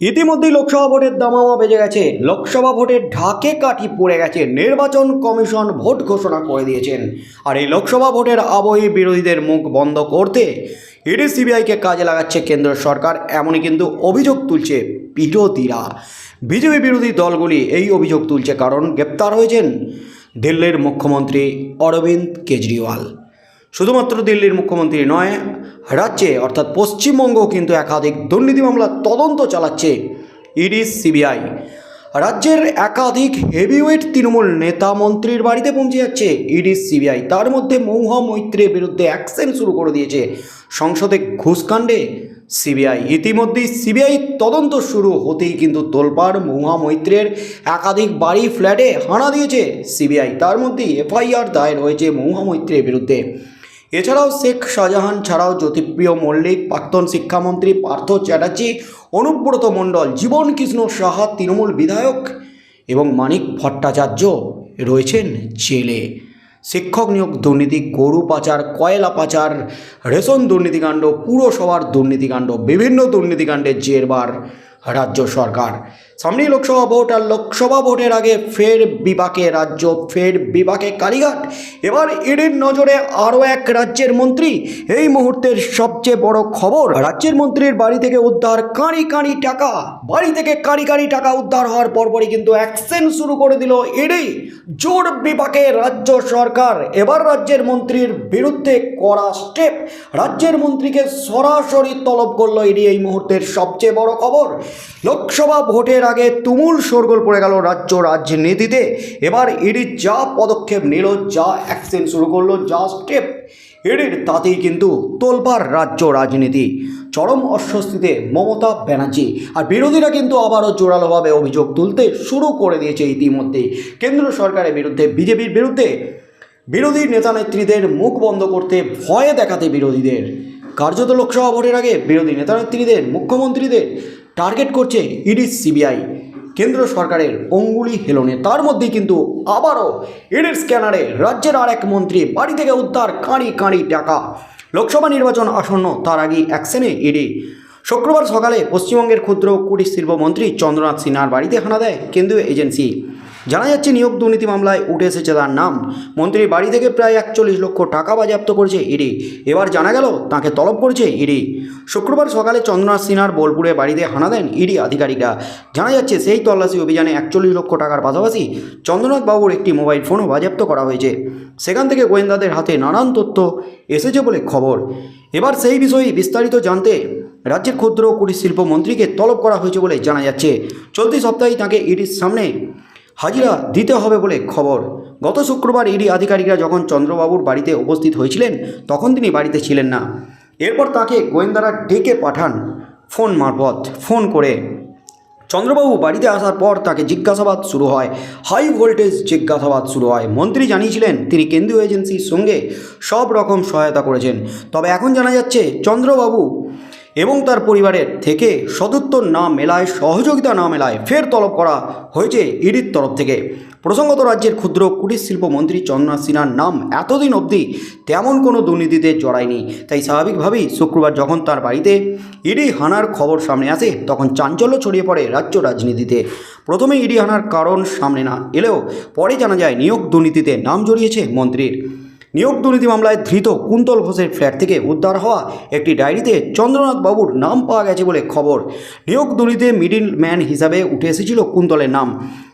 ইতিমধ্যেই লোকসভা ভোটের দামামা বেজে গেছে। লোকসভা ভোটের ঢাকে কাঠি পড়ে গেছে। নির্বাচন কমিশন ভোট ঘোষণা করে দিয়েছেন। আর এই লোকসভা ভোটের আবহে বিরোধীদের মুখ বন্ধ করতে ইডি সিবিআইকে কাজে লাগাচ্ছে কেন্দ্র সরকার। এমনই কিন্তু অভিযোগ তুলছে বিরোধীরা বিজেপি বিরোধী দলগুলি এই অভিযোগ তুলছে কারণ গ্রেপ্তার হয়েছেন দিল্লির মুখ্যমন্ত্রী অরবিন্দ কেজরিওয়াল। শুধুমাত্র দিল্লির মুখ্যমন্ত্রী নয়, রাজ্যে অর্থাৎ পশ্চিমবঙ্গও কিন্তু একাধিক দুর্নীতি মামলা তদন্ত চালাচ্ছে ইডি, সিবিআই। রাজ্যের একাধিক হেভিওয়েট তৃণমূল নেতা মন্ত্রীর বাড়িতে পৌঁছে যাচ্ছে ইডি, সিবিআই। তার মধ্যে মৌহা মৈত্রের বিরুদ্ধে অ্যাকশন শুরু করে দিয়েছে সংসদে ঘুষকাণ্ডে সিবিআই। ইতিমধ্যেই সিবিআই তদন্ত শুরু হতেই কিন্তু তোলপাড় মৌহা মৈত্রের একাধিক বাড়ি, ফ্ল্যাটে হানা দিয়েছে সিবিআই। তার মধ্যেই এফআইআর দায়ের হয়েছে মৌহা মৈত্রের বিরুদ্ধে। এছাড়াও শেখ শাহজাহান ছাড়াও জ্যোতিপ্রিয় মল্লিক, প্রাক্তন শিক্ষামন্ত্রী পার্থ চ্যাটার্জি, অনুব্রত মণ্ডল, জীবন কৃষ্ণ সাহা, তৃণমূল বিধায়ক এবং মানিক ভট্টাচার্য রয়েছেন জেলে। শিক্ষক নিয়োগ দুর্নীতি, গরু পাচার, কয়লা পাচার, রেশন দুর্নীতিকাণ্ড, পুরসভার দুর্নীতিকাণ্ড, বিভিন্ন দুর্নীতিকাণ্ডের জেরবার রাজ্য সরকার। সামনেই লোকসভা ভোট আর লোকসভা ভোটের আগে ফের বিপাকে রাজ্য, ফের বিপাকে কালীঘাট। এবার ইডির নজরে আরও এক রাজ্যের মন্ত্রী। এই মুহূর্তের সবচেয়ে বড় খবর, রাজ্যের মন্ত্রীর বাড়ি থেকে উদ্ধার কাঁড়ি কাঁড়ি টাকা। বাড়ি থেকে কাঁড়ি কাঁড়ি টাকা উদ্ধার হওয়ার পরপরই কিন্তু অ্যাকশন শুরু করে দিল ইডি। জোর বিপাকে রাজ্য সরকার। এবার রাজ্যের মন্ত্রীর বিরুদ্ধে করা স্টেপ। রাজ্যের মন্ত্রীকে সরাসরি তলব করল ইডি। এই মুহূর্তের সবচেয়ে বড় খবর, লোকসভা ভোটের আগে তুমুল শোরগোল পড়ে গেল রাজ্য রাজনীতিতে। এবার ইডি যা পদক্ষেপ নিল, যা অ্যাকশন শুরু করল, যা স্টেপ ইডির তাতেই কিন্তু তোলবার রাজ্য রাজনীতি। চরম অস্বস্তিতে মমতা ব্যানার্জি আর বিরোধীরা কিন্তু আবারও জোরালোভাবে অভিযোগ তুলতে শুরু করে দিয়েছে ইতিমধ্যে। কেন্দ্র সরকারের বিরুদ্ধে, বিজেপির বিরুদ্ধে বিরোধী নেতানেত্রীদের মুখ বন্ধ করতে ভয়ে দেখাতে বিরোধীদের। কার্যত লোকসভা ভোটের আগে বিরোধী নেতানেত্রীদের মুখ্যমন্ত্রীদের টার্গেট করছে ইডি, সিবিআই। কেন্দ্র সরকারের অঙ্গুলি হেলনে। তার মধ্যেই কিন্তু আবারও ইডির স্ক্যানারে রাজ্যের আর এক মন্ত্রী বাড়ি থেকে উদ্ধার কাঁড়ি কাঁড়ি টাকা। লোকসভা নির্বাচন আসন্ন, তার আগেই অ্যাকশনে ইডি। শুক্রবার সকালে পশ্চিমবঙ্গের ক্ষুদ্র কুটির শিল্পমন্ত্রী চন্দ্রনাথ সিনহার বাড়িতে হানা দেয় কেন্দ্রীয় এজেন্সি। জানা যাচ্ছে নিয়োগ দুর্নীতি মামলায় উঠে এসেছে তার নাম। মন্ত্রীর বাড়ি থেকে প্রায় একচল্লিশ লক্ষ টাকা বাজেয়াপ্ত করেছে ইডি। এবার জানা গেল তাকে তলব করেছে ইডি। শুক্রবার সকালে চন্দ্রনাথ সিনহার বোলপুরে বাড়িতে হানা দেন ইডি আধিকারিকরা। জানা যাচ্ছে সেই তল্লাশি অভিযানে একচল্লিশ লক্ষ টাকার পাশাপাশি চন্দ্রনাথ বাবুর একটি মোবাইল ফোনও বাজেয়াপ্ত করা হয়েছে। সেখান থেকে গোয়েন্দাদের হাতে নানান তথ্য এসেছে বলে খবর। এবার সেই বিষয়ে বিস্তারিত জানতে রাজ্যের ক্ষুদ্র কুটির শিল্প মন্ত্রীকে তলব করা হয়েছে বলে জানা যাচ্ছে। চলতি সপ্তাহেই তাকে ইডির সামনে হাজিরা দিতে হবে বলে খবর। গত শুক্রবার ইডি আধিকারিকরা যখন চন্দ্রবাবুর বাড়িতে উপস্থিত হয়েছিলেন, তখন তিনি বাড়িতে ছিলেন না। এরপর তাকে গোয়েন্দারা ডেকে পাঠান ফোন মারফত, ফোন করে। চন্দ্রবাবু বাড়িতে আসার পর তাকে জিজ্ঞাসাবাদ শুরু হয়। হাই ভোল্টেজ জিজ্ঞাসাবাদ শুরু হয়। মন্ত্রী জানিয়েছিলেন, তিনি কেন্দ্রীয় এজেন্সির সঙ্গে সব রকম সহায়তা করেছেন। তবে এখন জানা যাচ্ছে, চন্দ্রবাবু এবং তার পরিবারের থেকে সদুত্তর না মেলায়, সহযোগিতা না মেলায় ফের তলব করা হয়েছে ইডির তরফ থেকে। প্রসঙ্গত রাজ্যের ক্ষুদ্র কুটির শিল্প মন্ত্রী চন্দ্রনাথ সিনহার নাম এতদিন অবধি তেমন কোনো দুর্নীতিতে জড়ায়নি। তাই স্বাভাবিকভাবেই শুক্রবার যখন তার বাড়িতে ইডি হানার খবর সামনে আসে, তখন চাঞ্চল্য ছড়িয়ে পড়ে রাজ্য রাজনীতিতে। প্রথমে ইডি হানার কারণ সামনে না এলেও পরে জানা যায় নিয়োগ দুর্নীতিতে নাম জড়িয়েছে মন্ত্রীর। নিয়োগ দুর্নীতি মামলায় ধৃত কুন্তল ঘোষের ফ্ল্যাট থেকে উদ্ধার হওয়া একটি ডায়েরিতে চন্দ্রনাথ বাবুর নাম পাওয়া গেছে বলে খবর। নিয়োগ দুর্নীতিতে মিডিল ম্যান হিসাবে উঠে এসেছিল কুন্তলের নাম।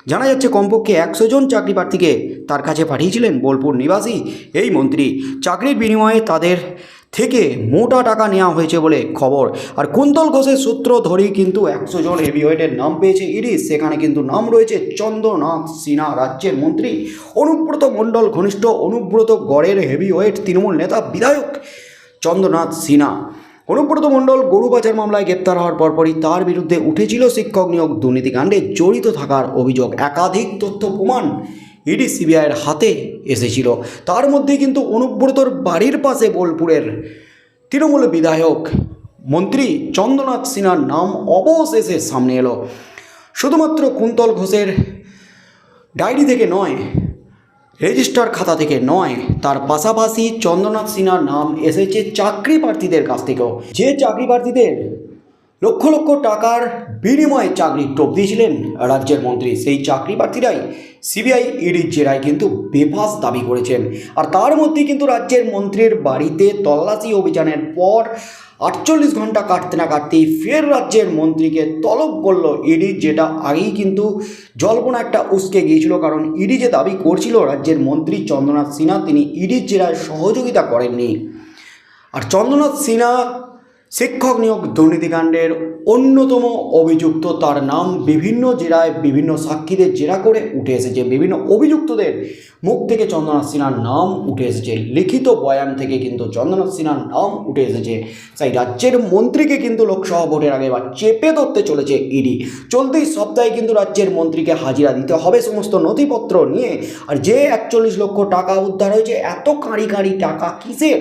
জানা যাচ্ছে, কমপক্ষে একশো জন চাকরি প্রার্থীকে তার কাছে পাঠিয়েছিলেন বোলপুর নিবাসী এই মন্ত্রী। চাকরির বিনিময়ে তাদের থেকে মোটা টাকা নেওয়া হয়েছে বলে খবর। আর কুন্তল ঘোষের সূত্র ধরেই কিন্তু একশো জন হেভিওয়েটের নাম পেয়েছে ইডি। সেখানে কিন্তু নাম রয়েছে চন্দ্রনাথ সিনহা রাজ্যের মন্ত্রী। অনুব্রত মণ্ডল ঘনিষ্ঠ, অনুব্রত গড়ের হেভিওয়েট তৃণমূল নেতা বিধায়ক চন্দ্রনাথ সিনহা। অনুব্রত মণ্ডল গরু পাচার মামলায় গ্রেপ্তার হওয়ার পরপরই তার বিরুদ্ধে উঠেছিল শিক্ষক নিয়োগ দুর্নীতিকাণ্ডে জড়িত থাকার অভিযোগ। একাধিক তথ্য প্রমাণ ইডি সিবিআইয়ের হাতে এসেছিল। তার মধ্যে কিন্তু অনুব্রতর বাড়ির পাশে বোলপুরের তৃণমূল বিধায়ক মন্ত্রী চন্দ্রনাথ সিনহার নাম অবশেষে সামনে এলো। শুধুমাত্র কুন্তল ঘোষের ডায়েরি থেকে নয়, রেজিস্টার খাতা থেকে নয়, তার পাশাপাশি চন্দ্রনাথ সিনহার নাম এসেছে চাকরি প্রার্থীদের কাছ থেকেও। যে চাকরি প্রার্থীদের লক্ষ লক্ষ টাকার বিনিময়ে চাকরি টোপ দিয়েছিলেন রাজ্যের মন্ত্রী। সেই চাকরি প্রার্থীরাই সিবিআই ইডির জেরায় কিন্তু বেফাস দাবি করেছেন। আর তার মধ্যেই কিন্তু রাজ্যের মন্ত্রীর বাড়িতে তল্লাশি অভিযানের পর আটচল্লিশ ঘণ্টা কাটতে না কাটতেই ফের রাজ্যের মন্ত্রীকে তলব করল ইডি, যেটা আগেই কিন্তু জল্পনা একটা উস্কে গিয়েছিল। কারণ ইডি যে দাবি করছিল রাজ্যের মন্ত্রী চন্দ্রনাথ সিনহা, তিনি ইডির জেরায় সহযোগিতা করেননি। আর চন্দ্রনাথ সিনহা শিক্ষক নিয়োগ দুর্নীতিকাণ্ডের অন্যতম অভিযুক্ত তার নাম বিভিন্ন জেরায় বিভিন্ন সাক্ষীদের জেরা করে উঠে এসেছে। বিভিন্ন অভিযুক্তদের মুখ থেকে চন্দ্রনাথ সিনহার নাম উঠে এসেছে। লিখিত বয়ান থেকে কিন্তু চন্দ্রনাথ সিনহার নাম উঠে এসেছে। তাই রাজ্যের মন্ত্রীকে কিন্তু লোকসভা ভোটের আগে বা চেপে ধরতে চলেছে ইডি চলতি সপ্তাহে কিন্তু রাজ্যের মন্ত্রীকে হাজিরা দিতে হবে সমস্ত নথিপত্র নিয়ে। আর যে একচল্লিশ লক্ষ টাকা উদ্ধার হয়েছে, এত কাঁড়ি কাঁড়ি টাকা কিসের?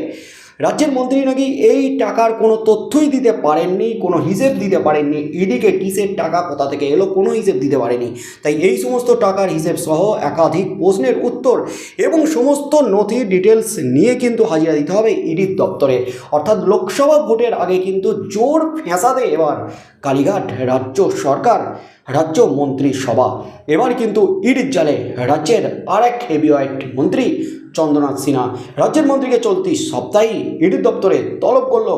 রাজ্যের মন্ত্রী নাকি এই টাকার কোনো তথ্যই দিতে পারেননি, কোনো হিসেব দিতে পারেননি ইডিকে কিসের টাকা, কোথা থেকে এলো, কোনো হিসেব দিতে পারেনি। তাই এই সমস্ত টাকার হিসেব সহ একাধিক প্রশ্নের উত্তর এবং সমস্ত নথি ডিটেলস নিয়ে কিন্তু হাজিরা দিতে হবে ইডির দপ্তরে। অর্থাৎ লোকসভা ভোটের আগে কিন্তু জোর ফেঁসাদে এবার কালীঘাট রাজ্য সরকার, রাজ্য মন্ত্রী সভা এবার কিন্তু ইডির জালে রাজ্যের আর এক হেভিওয়েট মন্ত্রী চন্দ্রনাথ সিনহা। রাজ্যের মন্ত্রীকে চলতি সপ্তাহেই ইডির দপ্তরে তলব করল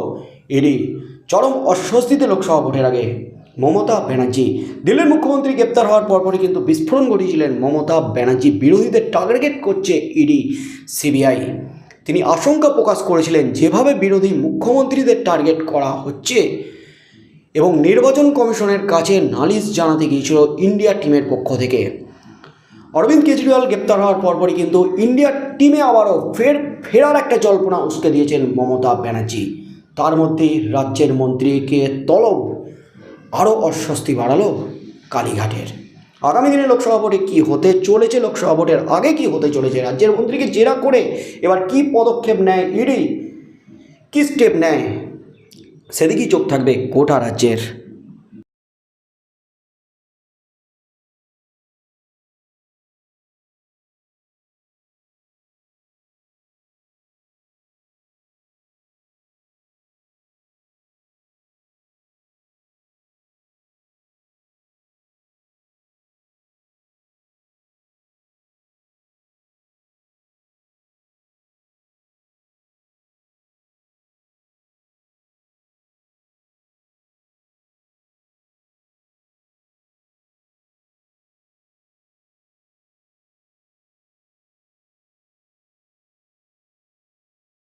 ইডি। চরম অস্বস্তিতে লোকসভা ভোটের আগে মমতা ব্যানার্জি। দিল্লির মুখ্যমন্ত্রী গ্রেপ্তার হওয়ার পরপরই কিন্তু বিস্ফোরণ ঘটিয়েছিলেন মমতা ব্যানার্জি। বিরোধীদের টার্গেট করছে ইডি, সিবিআই। তিনি আশঙ্কা প্রকাশ করেছিলেন, যেভাবে বিরোধী মুখ্যমন্ত্রীদের টার্গেট করা হচ্ছে এবং নির্বাচন কমিশনের কাছে নালিশ জানাতে গিয়েছিল ইন্ডিয়া টিমের পক্ষ থেকে। অরবিন্দ কেজরিওয়াল গ্রেপ্তার হওয়ার পরপরই কিন্তু ইন্ডিয়ার টিমে আবারও ফের, ফেরার একটা জল্পনা উস্কে দিয়েছেন মমতা ব্যানার্জি। তার মধ্যেই রাজ্যের মন্ত্রীকে তলব, আরও অস্বস্তি বাড়ালো কালীঘাটের। আগামী দিনে লোকসভা ভোটে কী হতে চলেছে, লোকসভা ভোটের আগে কি হতে চলেছে, রাজ্যের মন্ত্রীকে জেরা করে এবার কি পদক্ষেপ নেয় ইডি, কী স্টেপ নেয়, সেদিকেই চোখ থাকবে গোটা রাজ্যের